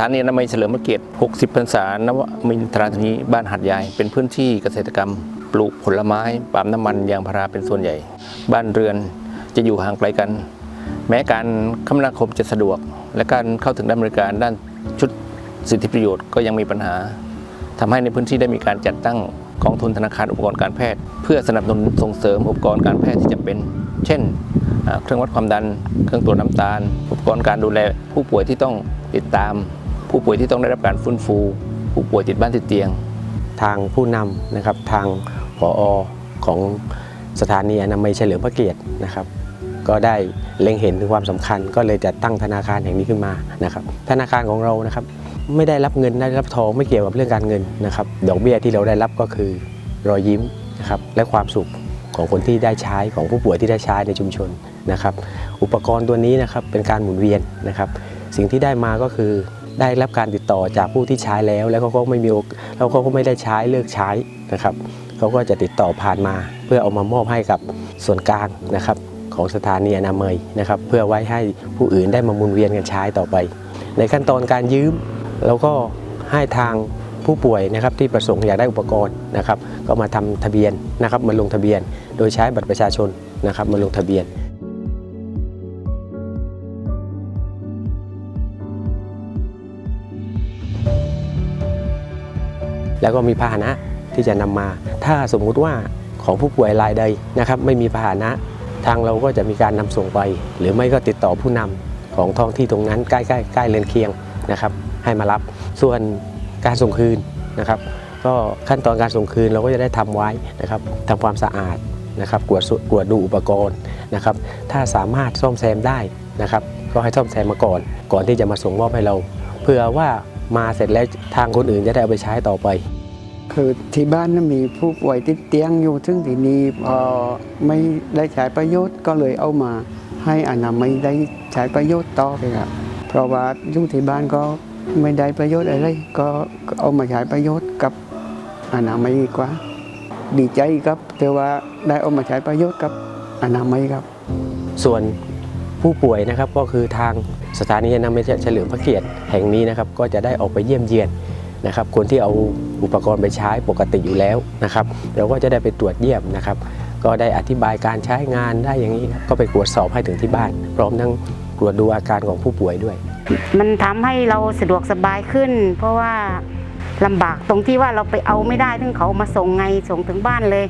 ถานีอนามัยเฉลิมพระเกียรติ 60 พรรษานวมินทราธานีบ้านหัดใหญ่เป็นพื้นที่เกษตรกรรม ปลูกผลไม้ปาล์มน้ำมันยางพาราเป็นส่วนใหญ่ บ้านเรือนจะอยู่ห่างไกลกัน แม้การคมนาคมจะสะดวก และการเข้าถึงด้านบริการด้านชุดสิทธิประโยชน์ก็ยังมีปัญหาทำให้ในพื้นที่ได้มีการจัดตั้งกองทุนธนาคารอุปกรณ์การแพทย์ เพื่อสนับสนุนส่งเสริมอุปกรณ์การแพทย์ที่จำเป็น เช่น เครื่องวัดความดัน เครื่องตรวจน้ำตาล อุปกรณ์การดูแลผู้ป่วยที่ต้องติดตาม ผู้ป่วยที่ต้องได้รับการฟื้นฟู ผู้ป่วยติดบ้านติดเตียง ทางผู้นำนะครับทางผอของสถานีอนามัยเฉลิมพระเกียรตินะครับ ก็ได้เล็งเห็นถึงความสำคัญ ก็เลยจัดตั้งธนาคารแห่งนี้ขึ้นมานะครับ ธนาคารของเรานะครับ ไม่ได้รับเงินได้รับทองไม่เกี่ยวกับเรื่องการเงินนะครับ ดอกเบี้ยที่เราได้รับก็คือรอยยิ้มนะครับและความสุขของคนที่ได้ใช้ของผู้ป่วยที่ได้ใช้ในชุมชนนะครับ อุปกรณ์ตัวนี้นะครับเป็นการหมุนเวียนนะครับ สิ่งที่ได้มาก็คือ ได้รับการติดต่อจากผู้ที่ใช้แล้ว แล้วเขาก็ไม่มีโอกแล้วเขาก็ไม่ได้ใช้เลิกใช้นะครับเขาก็จะติดต่อผ่านมา เพื่อเอามามอบให้กับส่วนกลางนะครับ ของสถานีอนามัยนะครับ เพื่อไว้ให้ผู้อื่นได้มาหมุนเวียนกันใช้ต่อไป ในขั้นตอนการยืมเราก็ให้ทางผู้ป่วยนะครับที่ประสงค์อยากได้อุปกรณ์นะครับ ก็มาทำทะเบียนนะครับมาลงทะเบียน โดยใช้บัตรประชาชนนะครับมาลงทะเบียน แล้วก็มีพาหนะที่จะนำมา ถ้าสมมุติว่าของผู้ป่วยรายใดนะครับไม่มีพาหนะทางเราก็จะมีการนำส่งไป หรือไม่ก็ติดต่อผู้นำของท้องที่ตรงนั้นใกล้ๆใกล้เรือนเคียงนะครับ ให้มารับส่วนการส่งคืนนะครับ ก็ขั้นตอนการส่งคืนเราก็จะได้ทำไว้นะครับทำความสะอาดนะครับกวดสุกวดดูอุปกรณ์นะครับ ถ้าสามารถซ่อมแซมได้นะครับ ก็ให้ซ่อมแซมมาก่อน ก่อนที่จะมาส่งมอบให้เรา เพื่อว่ามาเสร็จแล้วทางคนอื่นจะได้เอาไปใช้ต่อไป คือที่บ้านน่ะมีผู้ป่วยติดเตียงอยู่ซึ่งทีนี้พอไม่ได้ใช้ประโยชน์ก็เลยเอามา ให้อนามัยได้ใช้ประโยชน์ต่อไปครับเพราะว่าอยู่ที่บ้านก็ไม่ได้ประโยชน์อะไรก็เอามาใช้ประโยชน์กับอนามัยดีกว่า ดีใจครับแต่ว่าได้เอามาใช้ประโยชน์กับอนามัยครับ ส่วน ผู้ป่วยนะครับก็คือทางสถานีอนามัยเฉลิมพระเกียรติแห่งนี้นะครับก็จะได้ออกไปเยี่ยมเยียนนะครับ คนที่เอาอุปกรณ์ไปใช้ปกติอยู่แล้วนะครับเราก็จะได้ไปตรวจเยี่ยมนะครับ ก็ได้อธิบายการใช้งานได้อย่างนี้ครับก็ไปตรวจสอบให้ถึงที่บ้าน พร้อมทั้งตรวจดูอาการของผู้ป่วยด้วย มันทำให้เราสะดวกสบายขึ้น เพราะว่าลำบากตรงที่ว่าเราไปเอาไม่ได้ถึงเขามาส่งไงส่งถึงบ้านเลย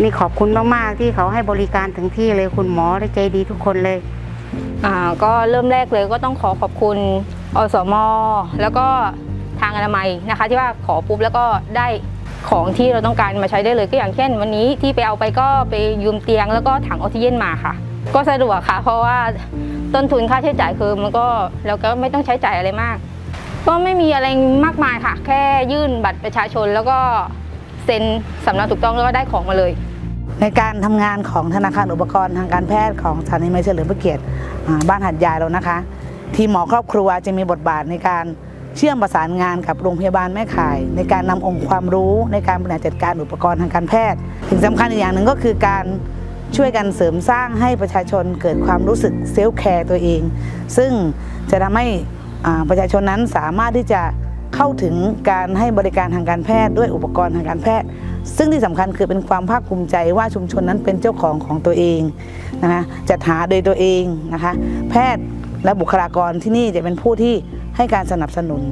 นี่ขอบคุณมาก ๆ ที่เขาให้บริการถึงที่เลยคุณหมอได้ใจดีทุกคนเลย อ่าก็เริ่มแรกเลยก็ต้องขอขอบคุณอสม แล้วก็ทางอนามัยนะคะ ที่ว่าขอปุ๊บแล้วก็ได้ของที่เราต้องการมาใช้ได้เลยก็อย่างเช่น วันนี้ที่ไปเอาไปก็ไปยืมเตียงแล้วก็ถังออกซิเจนมาค่ะ ก็สะดวกค่ะ เพราะว่าต้นทุนค่าใช้จ่ายคือมันก็เราก็ไม่ต้องใช้จ่ายอะไรมาก ก็ไม่มีอะไรมากมายค่ะ แค่ยื่นบัตรประชาชนแล้วก็ เซ็นสำเนาถูกต้องแล้วก็ได้ของมาเลย ในการทำงานของธนาคารอุปกรณ์ทางการแพทย์ของสถานีไม้เฉลิมพระเกียรติอ่าบ้านหัดใหญ่เรานะคะ ทีมหมอครอบครัวจะมีบทบาทในการเชื่อมประสานงานกับโรงพยาบาลแม่ข่าย ในการนำองค์ความรู้ในการบริหารจัดการอุปกรณ์ทางการแพทย์สิ่งสำคัญอีกอย่างหนึ่งก็คือการช่วยกันเสริมสร้างให้ประชาชนเกิดความรู้สึกเซลฟ์แคร์ตัวเอง ซึ่งจะทำให้อ่าประชาชนนั้นสามารถที่จะ เข้าถึงการให้บริการทางการแพทย์ด้วยอุปกรณ์ทางการแพทย์ ซึ่งที่สำคัญคือเป็นความภาคภูมิใจว่าชุมชนนั้นเป็นเจ้าของของตัวเองนะคะจัดหาโดยตัวเองนะคะแพทย์และบุคลากรที่นี่จะเป็นผู้ที่ให้การสนับสนุน